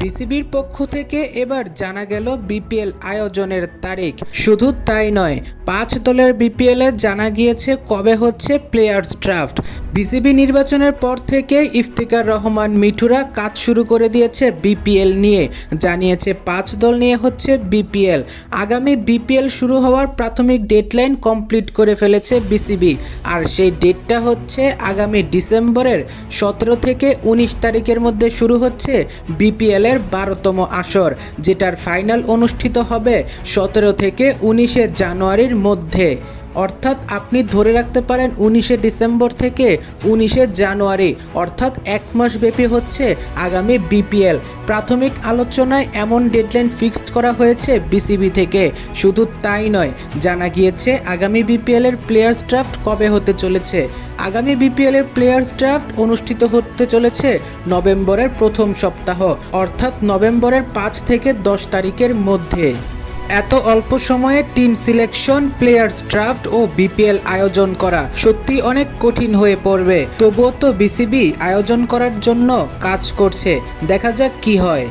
বিসিবির পক্ষ থেকে এবার জানা গেল বিপিএল আয়োজনের তারিখ। শুধু তাই নয়, পাঁচ দলের বিপিএল জানা গিয়েছে কবে হচ্ছে প্লেয়ার্স ড্রাফট। বিসিবি নির্বাচনের পর থেকে ইফতিকার রহমান মিঠুরা কাজ শুরু করে দিয়েছে বিপিএল নিয়ে। জানিয়েছে, পাঁচ দল নিয়ে হচ্ছে বিপিএল। আগামী বিপিএল শুরু হওয়ার প্রাথমিক ডেডলাইন কমপ্লিট করে ফেলেছে বিসিবি। আর সেই ডেটটা হচ্ছে আগামী ডিসেম্বরের সতেরো থেকে উনিশ তারিখের মধ্যে শুরু হচ্ছে বিপিএল এর বারোতম আসর যেটার ফাইনাল অনুষ্ঠিত হবে সতেরো থেকে উনিশে জানুয়ারির মধ্যে। অর্থাৎ আপনি ধরে রাখতে পারেন উনিশে ডিসেম্বর থেকে উনিশে জানুয়ারি, অর্থাৎ এক মাস ব্যাপী হচ্ছে আগামী বিপিএল। প্রাথমিক আলোচনায় এমন ডেডলাইন ফিক্সড করা হয়েছে বিসিবি থেকে। শুধু তাই নয়, জানা গিয়েছে আগামী বিপিএলের প্লেয়ার্স ড্রাফট কবে হতে চলেছে। আগামী বিপিএলের প্লেয়ার্স ড্রাফট অনুষ্ঠিত হতে চলেছে নভেম্বরের প্রথম সপ্তাহ, অর্থাৎ নভেম্বরের পাঁচ থেকে দশ তারিখের মধ্যে। এত অল্প সময়ে টিম সিলেকশন, প্লেয়ার্স ড্রাফট ও বিপিএল আয়োজন করা সত্যি অনেক কঠিন হয়ে পড়বে। তবুও তো বিসিবি আয়োজন করার জন্য কাজ করছে। দেখা যাক কি হয়।